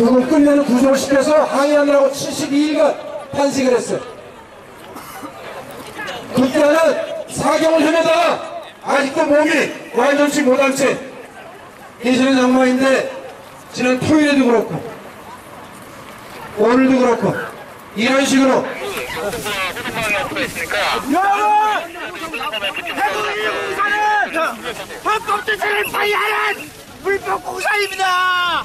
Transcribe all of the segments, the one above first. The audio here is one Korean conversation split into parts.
그걸 끝내는 구조를 시켜서 항의하느라고 72일간 탄식을 했어요. 그때는 사경을 헤매다가 아직도 몸이 완전치 못한 채 계시는 장마인데 지난 토요일에도 그렇고 오늘도 그렇고 이런 식으로 헌법 제재를 파이하는 불법 공사입니다.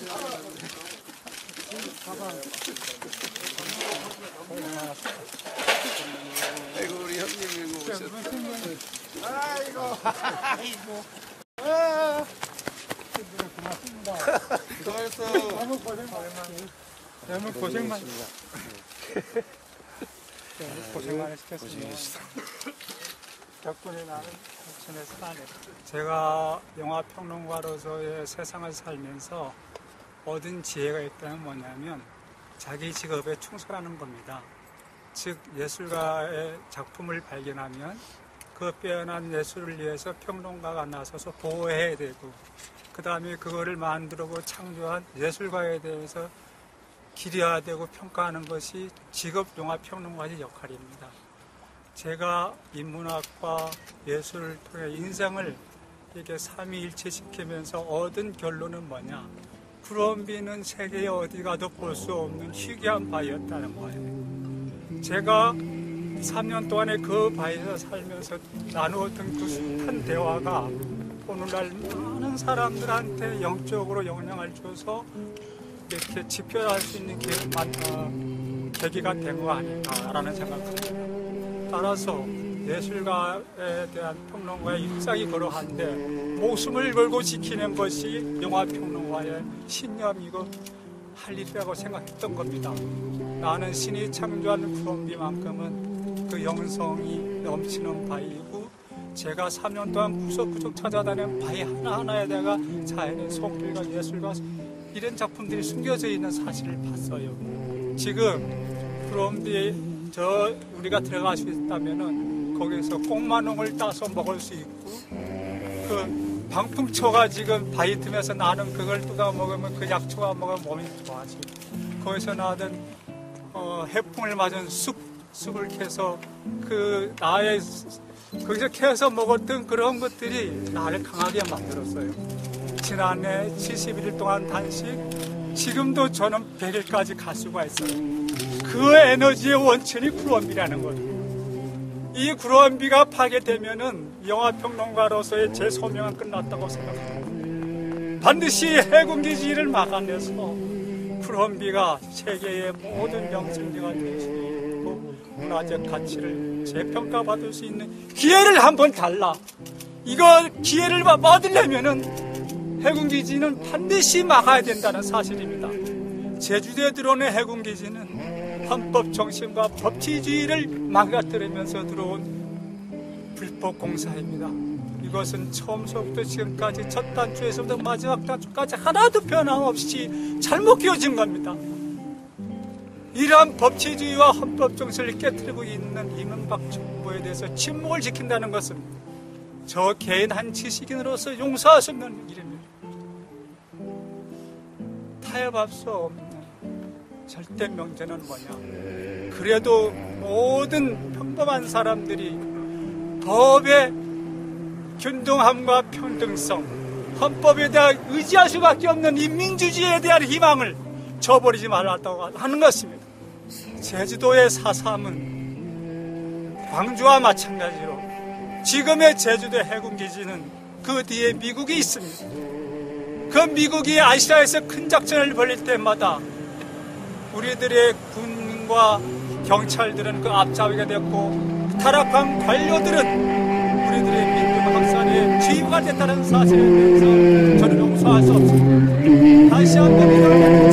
고 우리 형님이 오셨다. 너무 고생만 너무 고생만 시켰습니다. 덕분에 나는 당신의 사네. 제가 영화 평론가로서의 세상을 살면서 얻은 지혜가 있다면 뭐냐면 자기 직업에 충실하는 겁니다. 즉 예술가의 작품을 발견하면 그 빼어난 예술을 위해서 평론가가 나서서 보호해야 되고 그 다음에 그거를 만들고 창조한 예술가에 대해서 기려야 되고 평가하는 것이 직업 영화 평론가의 역할입니다. 제가 인문학과 예술을 통해 인생을 이게 삼위일체시키면서 얻은 결론은 뭐냐? 구럼비는 세계에 어디 가도 볼 수 없는 희귀한 바위였다는 거예요. 제가 3년 동안에 그 바위에서 살면서 나누었던 그 숱한 대화가 오늘날 많은 사람들한테 영적으로 영향을 줘서 이렇게 집결할 수 있는 게, 어, 계기가 된 거 아닌가라는 생각합니다. 따라서 예술가에 대한 평론가의 일상이 그러한데 목숨을 걸고 지키는 것이 영화 평론가의 신념이고 할 일이라고 생각했던 겁니다. 나는 신이 창조한 구름비만큼은 그 영성이 넘치는 바위이고 제가 3년 동안 구석구석 찾아다니는 바위 하나하나에다가 자연의 속들과 예술과 이런 작품들이 숨겨져 있는 사실을 봤어요. 지금 구름비 저 우리가 들어갈 수 있다면은 거기서 꽁마농을 따서 먹을 수 있고 그 방풍초가 지금 바위 틈에서 나는 그걸 뚜가 먹으면 그 약초가 먹으면 몸이 좋아지. 거기서 나던 어, 해풍을 맞은 쑥 쑥을 캐서 그 나의 거기서 캐서 먹었던 그런 것들이 나를 강하게 만들었어요. 지난해 71일 동안 단식, 지금도 저는 100일까지 갈 수가 있어요. 그 에너지의 원천이 구럼비라는 거예요. 이 구럼비가 파괴되면은 영화평론가로서의 제 소명은 끝났다고 생각합니다. 반드시 해군기지를 막아내서 구럼비가 세계의 모든 명승지가 될 수 있고 문화적 가치를 재평가받을 수 있는 기회를 한번 달라. 이거 기회를 얻으려면은 해군기지는 반드시 막아야 된다는 사실입니다. 제주도에 들어오는 해군기지는 헌법 정신과 법치주의를 망가뜨리면서 들어온 불법 공사입니다. 이것은 처음서부터 지금까지 첫 단추에서부터 마지막 단추까지 하나도 변함없이 잘못 끼워진 겁니다. 이러한 법치주의와 헌법 정신을 깨뜨리고 있는 이명박 정부에 대해서 침묵을 지킨다는 것은 저 개인 한 지식인으로서 용서할 수 없는 일입니다. 수 없는 절대 명제는 뭐냐? 그래도 모든 평범한 사람들이 법의 균등함과 평등성, 헌법에 대한 의지할 수밖에 없는 이 민주주의에 대한 희망을 저버리지 말았다고 하는 것입니다. 제주도의 사삼은 광주와 마찬가지로 지금의 제주도 해군기지는 그 뒤에 미국이 있습니다. 그 미국이 아시아에서 큰 작전을 벌일 때마다 우리들의 군과 경찰들은 그 앞잡이가 됐고 타락한 관료들은 우리들의 민족 학살에 지휘가 됐다는 사실에 대해서 저는 용서할 수 없습니다. 다시 한번 이런